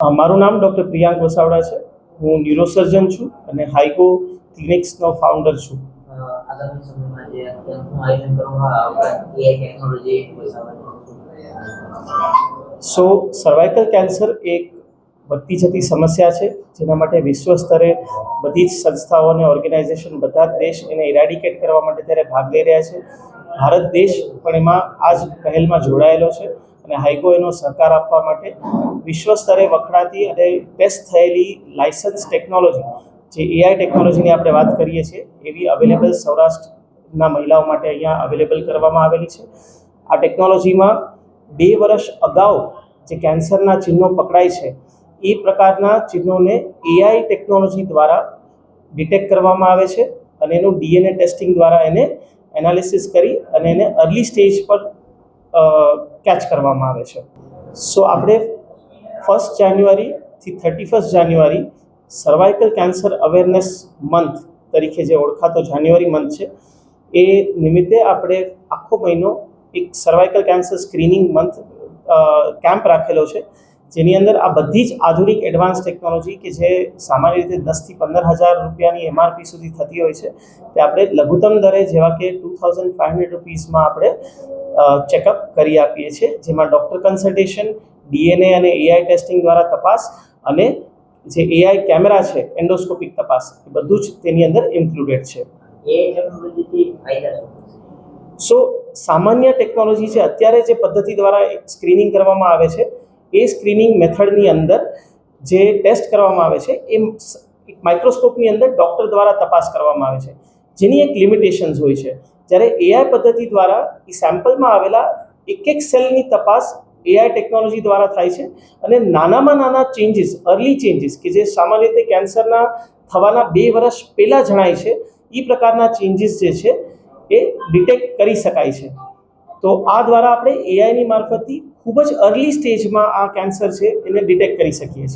મારું નામ ડૉક્ટર પ્રિયાંક વસાવડા છે. હું ન્યુરોસર્જન છું અને હાઈકો ક્લિનિક્સનો ફાઉન્ડર છું. સો સર્વાઇકલ કેન્સર એક વધતી જતી સમસ્યા છે જેના માટે વિશ્વ સ્તરે બધી જ સંસ્થાઓ અને ઓર્ગેનાઇઝેશન બધા જ દેશ એને ઇરાડિકેટ કરવા માટે ત્યારે ભાગ લઈ રહ્યા છે. ભારત દેશ પણ એમાં આ જ પહેલમાં જોડાયેલો છે. અને હાઈકો એનો સહકાર આપવા માટે વિશ્વ સ્તરે વખણાતી અને ટેસ્ટ થયેલી લાયસન્સ ટેકનોલોજી જે એઆઈ ટેકનોલોજીની આપણે વાત કરીએ છીએ, એવી અવેલેબલ સૌરાષ્ટ્રના મહિલાઓ માટે અહીંયા અવેલેબલ કરવામાં આવેલી છે. આ ટેકનોલોજીમાં બે વર્ષ અગાઉ જે કેન્સરના ચિહ્નો પકડાય છે, એ પ્રકારના ચિહ્નોને એઆઈ ટેકનોલોજી દ્વારા ડિટેક્ટ કરવામાં આવે છે અને એનું ડીએનએ ટેસ્ટિંગ દ્વારા એને એનાલિસિસ કરી અને એને અર્લી સ્ટેજ પર કેચ કરવામાં આવે છે. સો આપણે ફર્સ્ટ જાન્યુઆરીથી thirty first January cervical cancer awareness month તરીકે જે ઓળખાતો જાન્યુઆરી મંથ છે, એ નિમિત્તે આપણે આખો મહિનો એક cervical cancer screening month camp રાખેલો છે. જેની અંદર આ બધી જ આધુનિક એડવાન્સ ટેકનોલોજી કે જે સામાન્ય રીતે દસથી પંદર હજાર રૂપિયાની એમઆરપી સુધી થતી હોય છે, તે આપણે લઘુત્તમ દરે જેવા કે ટુ થાઉઝન્ડ ફાઇવ હંડ્રેડ રૂપીઝમાં આપણે ચેકઅપ કરી આપીએ છીએ, જેમાં ડૉક્ટર કન્સલ્ટેશન ડીએનએ અને એઆઈ ટેસ્ટિંગ દ્વારા તપાસ અને જે એઆઈ કેમેરા છે એન્ડોસ્કોપિક તપાસ, એ બધું જ તેની અંદર ઇન્ક્લુડેડ છે? સો સામાન્ય ટેકનોલોજી છે, અત્યારે જે પદ્ધતિ દ્વારા સ્ક્રીનિંગ કરવામાં આવે છે, એ સ્ક્રીનિંગ મેથડની અંદર જે ટેસ્ટ કરવામાં આવે છે, એ માઇક્રોસ્કોપની અંદર ડૉક્ટર દ્વારા તપાસ કરવામાં આવે છે જેની એક લિમિટેશન્સ હોય છે જ્યારે એઆઈ પદ્ધતિ દ્વારા એ સેમ્પલમાં આવેલા એક એક સેલની તપાસ એઆઈ ટેકનોલોજી દ્વારા થાય છે અને નાનામાં નાના ચેન્જીસ અર્લી ચેન્જીસ કે જે સામાન્ય રીતે કેન્સરના થવાના બે વર્ષ પહેલાં જણાય છે એ પ્રકારના ચેન્જીસ જે છે એ ડિટેક્ટ કરી શકાય છે. તો આ દ્વારા આપણે એઆઈની મારફતથી ખૂબ જ અર્લી સ્ટેજમાં આ કેન્સર છે એને ડિટેક્ટ કરી શકીએ છીએ.